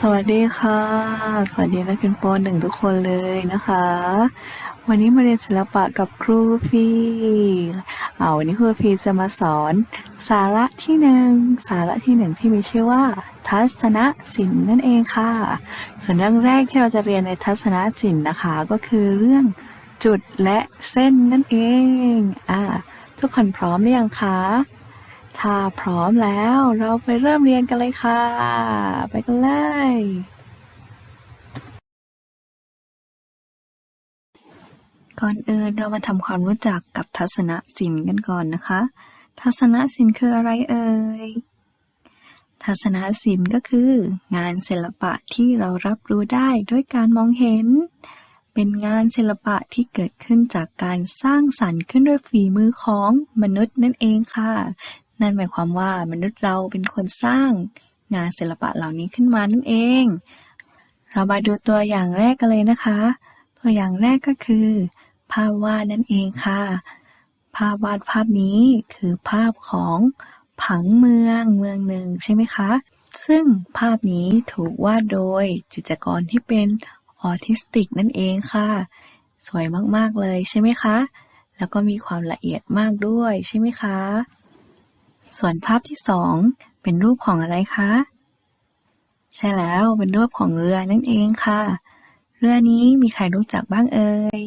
สวัสดีค่ะ สวัสดีนักเรียนปหนึ่งทุกคนเลยนะคะ วันนี้มาเรียนศิลปะกับครูฟีเอาวันนี้ครูฟีจะมาสอน สาระที่หนึ่งสาระที่หนึ่งที่มีชื่อว่า ทัศนศิลป์นั่นเองค่ะ ส่วนเรื่องแรกที่เราจะเรียนในทัศนศิลป์นะคะ ก็คือเรื่องจุดและเส้นนั่นเองอ่าทุกคนพร้อมหรือยังคะ ถ้าพร้อมแล้วเราไปเริ่มเรียนกันเลยค่ะ ไปกันเลย ก่อนอื่นเรามาทำความรู้จักกับทัศนศิลป์กันก่อนนะคะ ทัศนศิลป์คืออะไรเอ่ย ทัศนศิลป์ก็คือ งานศิลปะที่เรารับรู้ได้ด้วยการมองเห็น เป็นงานศิลปะที่เกิดขึ้นจากการสร้างสรรค์ขึ้นด้วยฝีมือของมนุษย์นั่นเองค่ะ นั่นหมายความว่ามนุษย์เราเป็นคนสร้างงานศิลปะเหล่านี้ขึ้นมานั่นเอง เรามาดูตัวอย่างแรกกันเลยนะคะ ตัวอย่างแรกก็คือ ภาพวาดนั่นเองค่ะ ภาพวาดภาพนี้คือภาพของผังเมืองเมืองหนึ่งใช่ไหมคะ ซึ่งภาพนี้ถูกวาดโดยจิตรกรที่เป็นออทิสติกนั่นเองค่ะ สวยมากๆเลยใช่ไหมคะ แล้วก็มีความละเอียดมากด้วยใช่ไหมคะ ส่วนภาพที่สองเป็นรูปของอะไรคะ ใช่แล้วเป็นรูปของเรือนั่นเองค่ะ เรือนี้มีใครรู้จักบ้างเอ่ย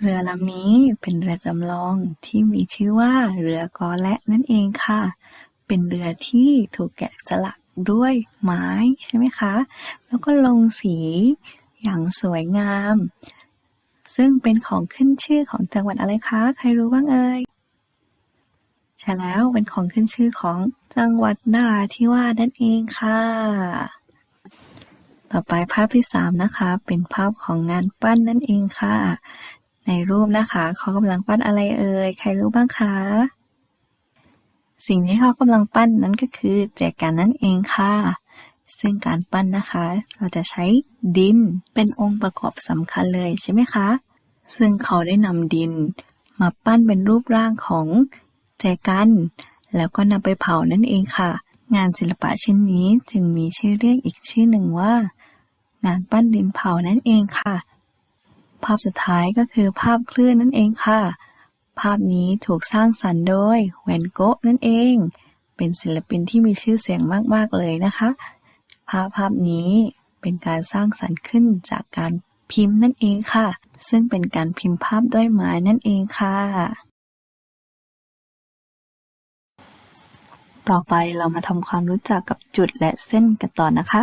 เรือลำนี้เป็นเรือจำลองที่มีชื่อว่าเรือกอและนั่นเองค่ะ เป็นเรือที่ถูกแกะสลักด้วยไม้ใช่ไหมคะ แล้วก็ลงสีอย่างสวยงาม ซึ่งเป็นของขึ้นชื่อของจังหวัดอะไรคะ ใครรู้บ้างเอ่ย ใช่แล้วเป็นของขึ้นชื่อของจังหวัดนราธิวาสนั่นเองค่ะ ต่อไปภาพที่สามนะคะ เป็นภาพของงานปั้นนั่นเองค่ะ ในรูปนะคะเขากำลังปั้นอะไรเอ่ยใครรู้บ้างคะสิ่งที่เขากำลังปั้นนั้นก็คือแจกันนั่นเองค่ะ ซึ่งการปั้นนะคะ เราจะใช้ดินเป็นองค์ประกอบสำคัญเลยใช่ไหมคะ ซึ่งเขาได้นำดินมาปั้นเป็นรูปร่างของ แจกัน แล้วก็นำไปเผานั่นเองค่ะ งานศิลปะชิ้นนี้จึงมีชื่อเรียกอีกชื่อหนึ่งว่า งานปั้นดินเผานั่นเองค่ะ ภาพสุดท้ายก็คือภาพคลื่นนั่นเองค่ะ ภาพนี้ถูกสร้างสรรค์โดยแวนโกะนั่นเอง เป็นศิลปินที่มีชื่อเสียงมากๆเลยนะคะ ภาพภาพนี้เป็นการสร้างสรรค์ขึ้นจากการพิมพ์นั่นเองค่ะ ซึ่งเป็นการพิมพ์ภาพด้วยไม้นั่นเองค่ะ ต่อไปเรามาทำความรู้จักกับจุดและเส้นกันต่อนะคะ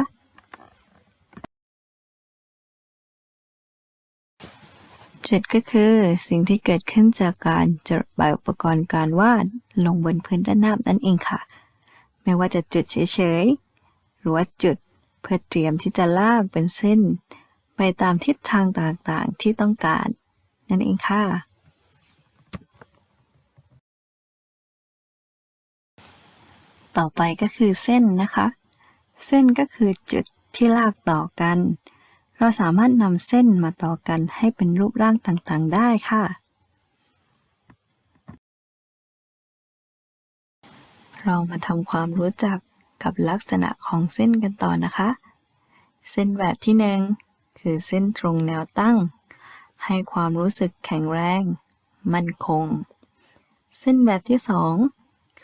จุดก็คือสิ่งที่เกิดขึ้นจากการจดใบอุปกรณ์การวาดลงบนพื้นด้านหน้านั่นเองค่ะ ไม่ว่าจะจุดเฉยๆ หรือว่าจุดเพื่อเตรียมที่จะลากเป็นเส้น ไปตามทิศทางต่างๆที่ต้องการ นั่นเองค่ะ ต่อไปก็คือเส้นนะคะ เส้นก็คือจุดที่ลากต่อกัน เราสามารถนำเส้นมาต่อกันให้เป็นรูปร่างต่างๆได้ค่ะ เรามาทำความรู้จักกับลักษณะของเส้นกันต่อนะคะ เส้นแบบที่หนึ่งคือเส้นตรงแนวตั้ง ให้ความรู้สึกแข็งแรง มั่นคง เส้นแบบที่สอง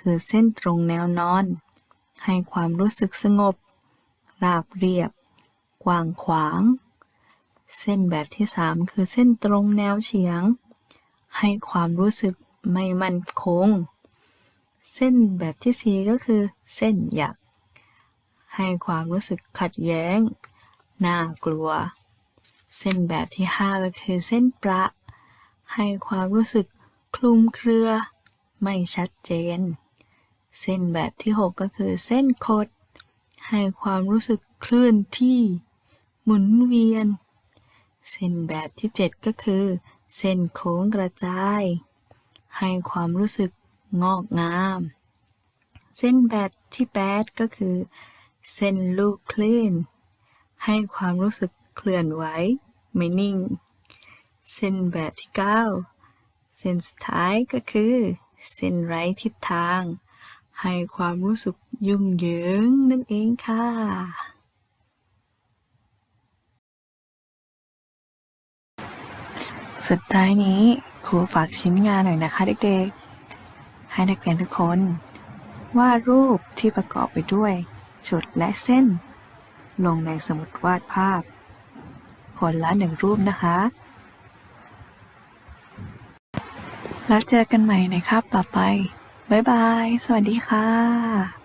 คือเส้นตรงแนวนอน ให้ความรู้สึกสงบ ราบเรียบ กว้างขวาง เส้นแบบที่สามคือเส้นตรงแนวเฉียง ให้ความรู้สึกไม่มั่นคง เส้นแบบที่สี่ก็คือ เส้นหยัก ให้ความรู้สึกขัดแย้ง น่ากลัว เส้นแบบที่ห้าก็คือเส้นประ ให้ความรู้สึกคลุมเครือ ไม่ชัดเจน เส้นแบบที่หกก็คือเส้นคด ให้ความรู้สึกเคลื่อนที่ หมุนเวียน เส้นแบบที่เจ็ดก็คือ เส้นโค้งกระจาย ให้ความรู้สึกงอกงาม เส้นแบบที่แปดก็คือ เส้นลูกคลื่น ให้ความรู้สึกเคลื่อนไหวไม่นิ่ง เส้นแบบที่เก้าเส้นสุดท้ายก็คือ เส้นไร้ทิศทาง ให้ความรู้สึกยุ่งเหยิงนั่นเองค่ะ สุดท้ายนี้ครูฝากชิ้นงานหน่อยนะคะเด็กๆ ให้นักเรียนทุกคนวาดรูปที่ประกอบไปด้วย จุดและเส้น ลงในสมุดวาดภาพ คนละหนึ่งรูปนะคะ แล้วเจอกันใหม่ในคาบต่อไป บ๊ายบาย สวัสดีค่ะ